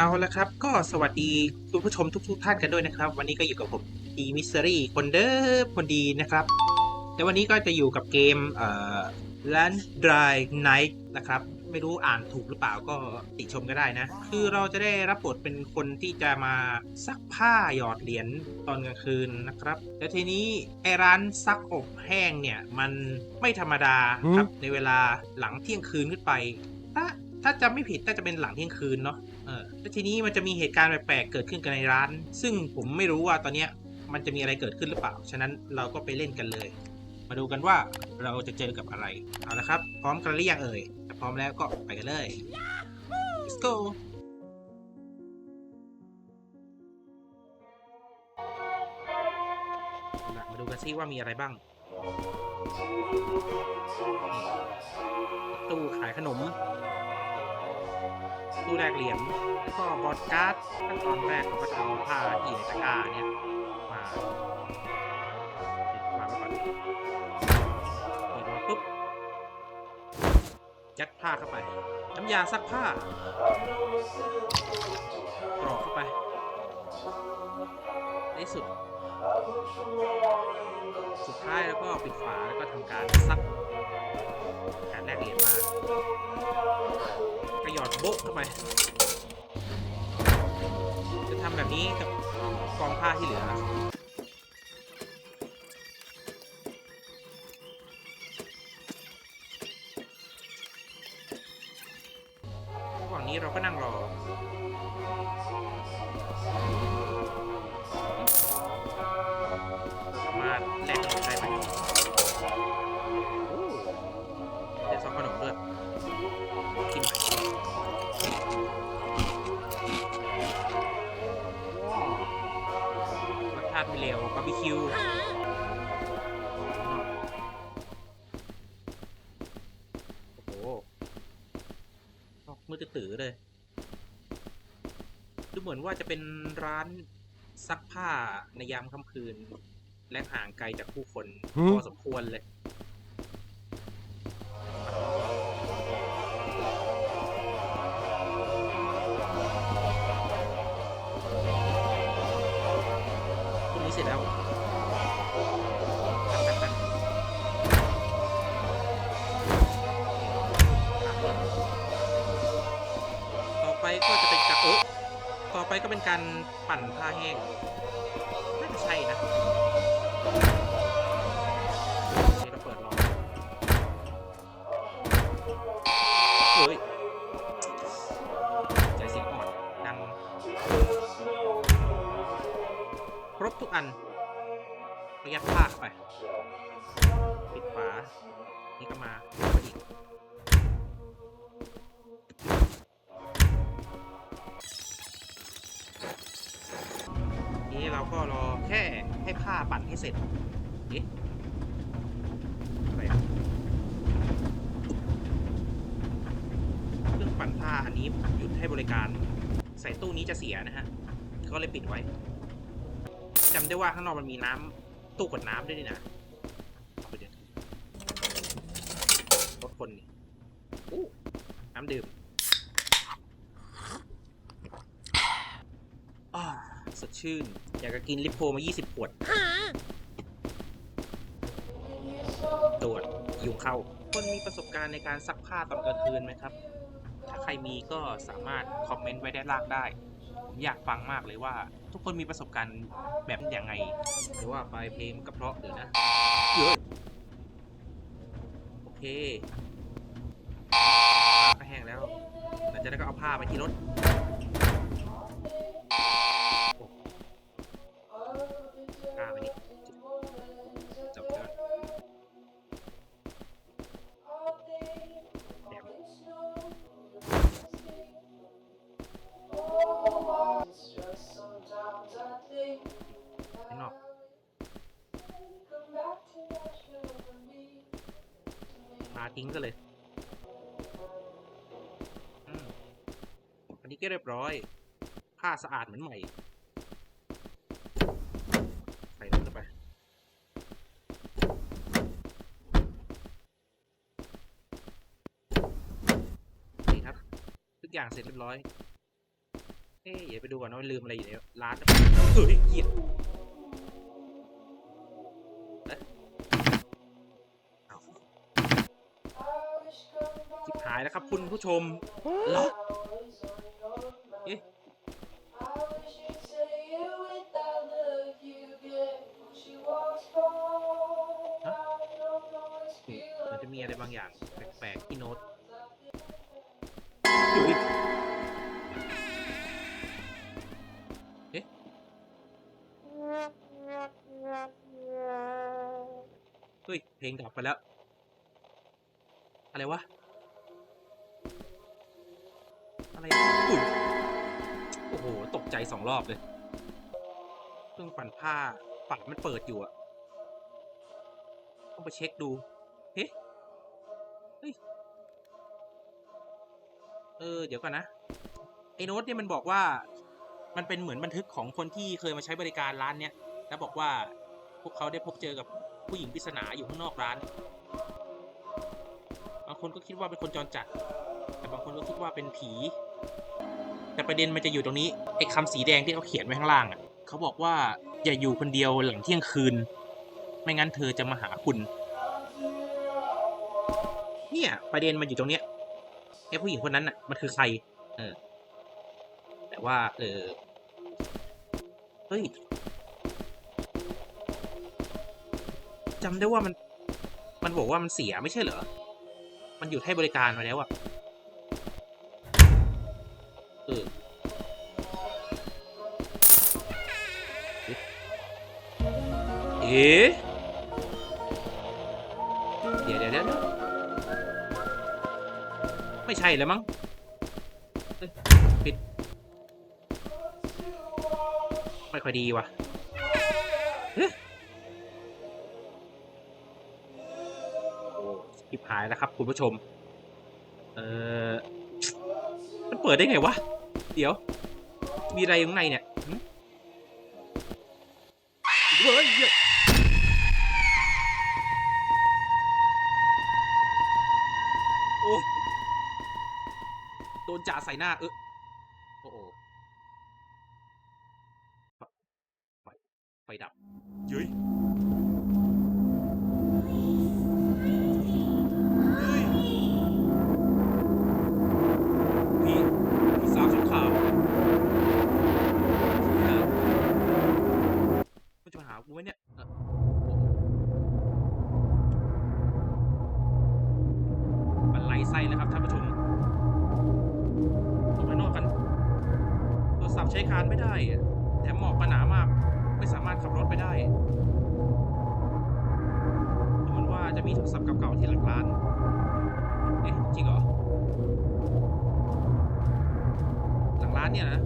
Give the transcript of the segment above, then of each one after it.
เอาละครับ ก็สวัสดีคุณผู้ชมทุกๆท่านกันด้วยนะครับ วันนี้ก็อยู่กับผมดีมิสซิรี่คนเดิมคนดีนะครับ แต่วันนี้ก็จะอยู่กับเกมเอ่อ Land Dry Night นะครับ ไม่รู้อ่านถูกหรือเปล่าก็ติชมก็ได้นะ คือเราจะได้รับบทเป็นคนที่จะมาซักผ้าหยอดเหรียญตอนกลางคืนนะครับ และทีนี้ไอร้านซักอบแห้งเนี่ย มันไม่ธรรมดาครับในเวลาหลังเที่ยงคืนขึ้นไปถ้าถ้าจำไม่ผิดน่าจะเป็นหลังเที่ยงคืนเนาะเออ แล้วทีนี้มันจะมีเหตุการณ์แปลกๆเกิดขึ้นกันในร้าน ซึ่งผมไม่รู้ว่าตอนเนี้ยมันจะมีอะไรเกิดขึ้นหรือเปล่า ฉะนั้นเราก็ไปเล่นกันเลย มาดูกันว่าเราจะเจอกับอะไร เอาละครับ พร้อมกันหรือยังเอ่ยถ้าพร้อมแล้วก็ไปกันเลย let's go มาดูกันซิว่ามีอะไรบ้าง ตู้ขายขนม ตู้แรกเหรียญแล้วก็บอดการ์ดขั้นตอนแรกเราก็จะเอาผ้าที่อยู่ในตะกร้าเนี่ยมาติดวางไว้ก่อนเปิดมาปุ๊บยัดผ้าเข้าไป น้ำยาซักผ้ากรอกเข้าไปในสุด สุดท้ายแล้วก็ปิดฝาแล้วก็ทำการซัก การแลกเหรียญมาก็หยอดโบ๊กเข้าไป จะทำแบบนี้กับกองผ้าที่เหลือาร์บีคิวโอ้โหออกมือตื้อๆเลย ดูเหมือนว่าจะเป็นร้านซักผ้าในยามค่ำคืน และห่างไกลจากผู้คนหืมพอสมควรเลย ก็จะเป็นการโอ๊ะต่อไปก็เป็นการปั่นผ้าแห้งน่าจะใช่นะนี่เราเปิดลองเฮ้ยใจเสียงอ่อนดังครบทุกอันเรายัดผ้าไป ปิดฝานี่ก็มา เสร็จเอ๊ะอะไรอะเครื่องปั่นผ้าอันนี้หยุดให้บริการ ใส่ตู้นี้จะเสียนะฮะ ก็เลยปิดไว้จำได้ว่าข้างนอกมันมีน้ำตู้กดน้ำด้วยนี่นะรถคนนี่น้ำดื่มสดชื่น อยากจะกินลิปโพมา 20 ขวด ยุงเข้า คนมีประสบการณ์ในการซักผ้าตอนกลางคืนไหมครับ ถ้าใครมีก็สามารถคอมเมนต์ไว้ด้านล่างได้ ผมอยากฟังมากเลยว่า ทุกคนมีประสบการณ์แบบยังไง หรือว่าปลายเพลงก็เพาะหรือนะเยอะโอเคผ้าก็แห้งแล้วหลังจากนั้นก็เอาผ้าไปที่รถ ทิ้งกันเลยอันนี้ก็เรียบร้อยผ้าสะอาดเหมือนใหม่ ใส่ลงไป นี่ครับ ทุกอย่างเสร็จเรียบร้อย เอ๊ะเดี๋ยวไปดูก่อนว่ลืมอะไรอยู่ในร้านเฮ้ยเหี้ยเายแล้วครับ คุณผู้ชมล็อกเอ๊ะมันจะมีอะไรบางอย่างแปลกๆที่โน้ตอยู่อีกเอ๊ะเฮ้ย เพลงดับไปแล้ว อะไรวะ อะไรอะอุ้ยโอ้โห ตกใจสองรอบเลยเครื่องปั่นผ้าฝามันเปิดอยู่อะต้องไปเช็คดู เฮ้เฮ้ย เออ เดี๋ยวก่อนนะ ไอ้โน้ตเนี่ยมันบอกว่า มันเป็นเหมือนบันทึกของคนที่เคยมาใช้บริการร้านเนี้ย แล้วบอกว่าพวกเขาได้พบเจอกับผู้หญิงปริศนาอยู่ข้างนอกร้าน บางคนก็คิดว่าเป็นคนจรจัด แต่บางคนก็คิดว่าเป็นผี แต่ประเด็นมันจะอยู่ตรงนี้ไอ้คำสีแดงที่เขาเขียนไว้ข้างล่างอะเขาบอกว่าอย่าอยู่คนเดียวหลังเที่ยงคืน ไม่งั้นเธอจะมาหาคุณ เนี่ยประเด็นมันอยู่ตรงเนี้ยไอ้ผู้หญิงคนนั้นน่ะมันคือใคร เออ แต่ว่า เออเฮ้ยจำได้ว่ามัน มันบอกว่ามันเสียไม่ใช่เหรอ มันหยุดให้บริการมาแล้วอะ เอ๊ะเดี๋ยวเดี๋ยวเดี๋ยวไม่ใช่แล้วมั้งปิด ไม่ค่อยดีว่ะเอ๊ะโอ้ชิบหายแล้วครับคุณผู้ชม เออมันเปิดได้ไงวะ เดี๋ยว มีอะไรอยู่ข้างในเนี่ย อ้โดนจ่าใส่หน้า เออโอ้โหไฟไฟไฟดับเย้ยเฮ้ยผีผีสาวชุดขาวเออมันจะมาหากูไหมเนี่ยานไม่ได้แถมหมอกก็หนามาก ไม่สามารถขับรถไปได้ดูเหมือนว่าจะมีโทรศัพท์เก่าๆที่หลังร้าน เอ๊ะจริงเหรอ หลังร้านเนี่ยนะ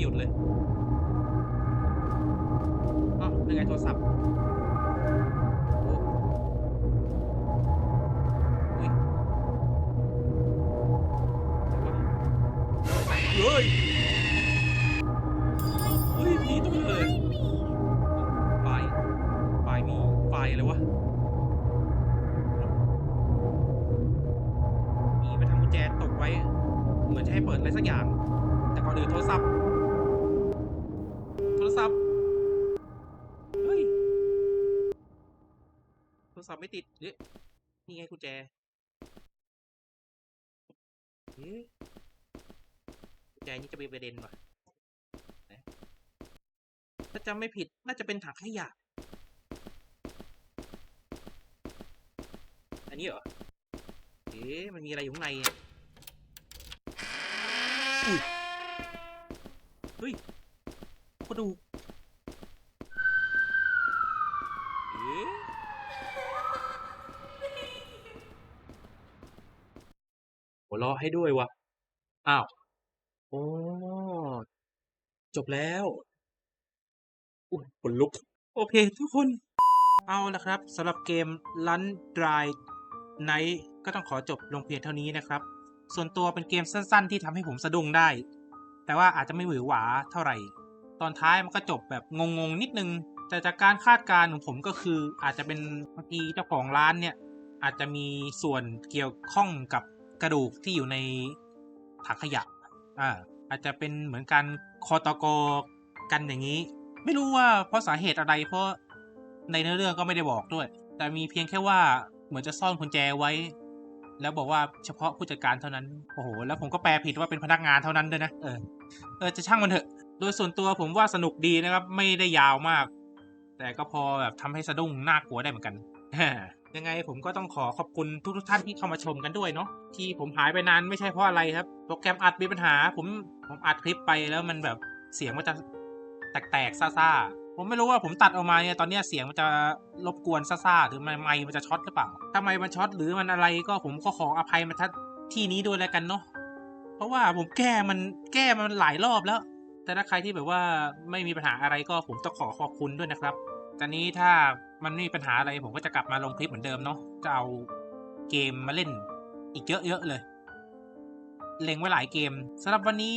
ไม่หยุดเลยอ๋อยังไงโทรศัพท์เฮ้ยเฮ้ยผีตัวนี้เลยไฟล์ไฟล์มีไฟล์อะไรวะมีไปทำกุญแจตกไว้ เหมือนจะให้เปิดอะไรสักอย่าง แต่ก่อนอื่นโทรศัพท์ เฮ้ย ศัพท์ไม่ติดเอ๊ะนี่ไงกุญแจเอ๊ะกุญแจนี้จะเป็นประเด็นว่ะถ้าจำไม่ผิดน่าจะเป็นถังขยะอันี่เหรอ เอ๊ะมันมีอะไรอยู่ข้างในอะอุ้ยเฮ้ยกระดูกเอ๊ะ หัวเราะให้ด้วยวะอ้าวโอ้จบแล้วอุ้ยขนลุก โอเคทุกคน เอาละครับสำหรับเกม Run Dry Night ก็ต้องขอจบลงเพียงเท่านี้นะครับ ส่วนตัวเป็นเกมสั้นๆ ที่ทำให้ผมสะดุ้งได้ แต่ว่าอาจจะไม่หวือหวาเท่าไหร่ ตอนท้ายมันก็จบแบบงงๆ นิดนึง แต่จากการคาดการณ์ของผมก็คืออาจจะเป็นบางทีเจ้าของร้านเนี่ย อาจจะมีส่วนเกี่ยวข้องกับ กระดูกที่อยู่ในถังขยะ อ่า อาจจะเป็นเหมือนการคอตกกันอย่างนี้ ไม่รู้ว่าเพราะสาเหตุอะไร เพราะในเนื้อเรื่องก็ไม่ได้บอกด้วย แต่มีเพียงแค่ว่าเหมือนจะซ่อนกุญแจไว้ แล้วบอกว่าเฉพาะผู้จัดการเท่านั้น โอ้โห แล้วผมก็แปลผิดว่าเป็นพนักงานเท่านั้นด้วยนะ เออ เออ จะช่างมันเถอะ โดยส่วนตัวผมว่าสนุกดีนะครับ ไม่ได้ยาวมาก แต่ก็พอแบบทำให้สะดุ้งน่ากลัวได้เหมือนกัน ยังไงผมก็ต้องขอขอบคุณทุกท่านที่เข้ามาชมกันด้วยเนาะที่ผมหายไปนานไม่ใช่เพราะอะไรครับ โปรแกรมอัดมีปัญหา ผมผมอัดคลิปไปแล้วมันแบบเสียงมันจะแตกๆซ่าๆผมไม่รู้ว่าผมตัดออกมาเนี่ยตอนนี้เสียงมันจะรบกวนซ่าๆหรือไมไมค์มันจะช็อตหรือเปล่าถ้าไมค์มันช็อตหรือมันอะไรก็ผมก็ขออภัยมาทัดที่นี้ด้วยแล้วกันเนาะเพราะว่าผมแก้มันแก้มันหลายรอบแล้ว แต่ถ้าใครที่แบบว่าไม่มีปัญหาอะไรก็ผมต้องขอขอบคุณด้วยนะครับตอนนี้ถ้า มันไม่มีปัญหาอะไรผมก็จะกลับมาลงคลิปเหมือนเดิมเนาะจะเอาเกมมาเล่นอีกเยอะๆเลย เล็งไว้หลายเกมสำหรับวันนี้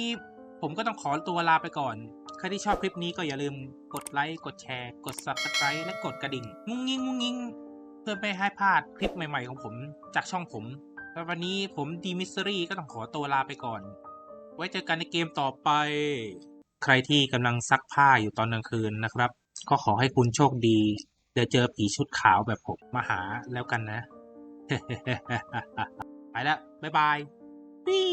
ผมก็ต้องขอตัวลาไปก่อน ใครที่ชอบคลิปนี้ก็อย่าลืมกดไลค์ กดแชร์ กด subscribe และกดกระดิ่ง งุ้งงิ้งงุ้งงิ้งเพื่อไม่ให้พลาดคลิปใหม่ๆของผมจากช่องผมสำหรับวันนี้ผมดีมิสซรี่ก็ต้องขอตัวลาไปก่อน ไว้เจอกันในเกมต่อไป ใครที่กำลังซักผ้าอยู่ตอนกลางคืนนะครับ ก็ขอให้คุณโชคดี เดี๋ยวเจอผีชุดขาวแบบผมมาหาแล้วกันนะ ไปแล้ว บ๊ายบายปี๊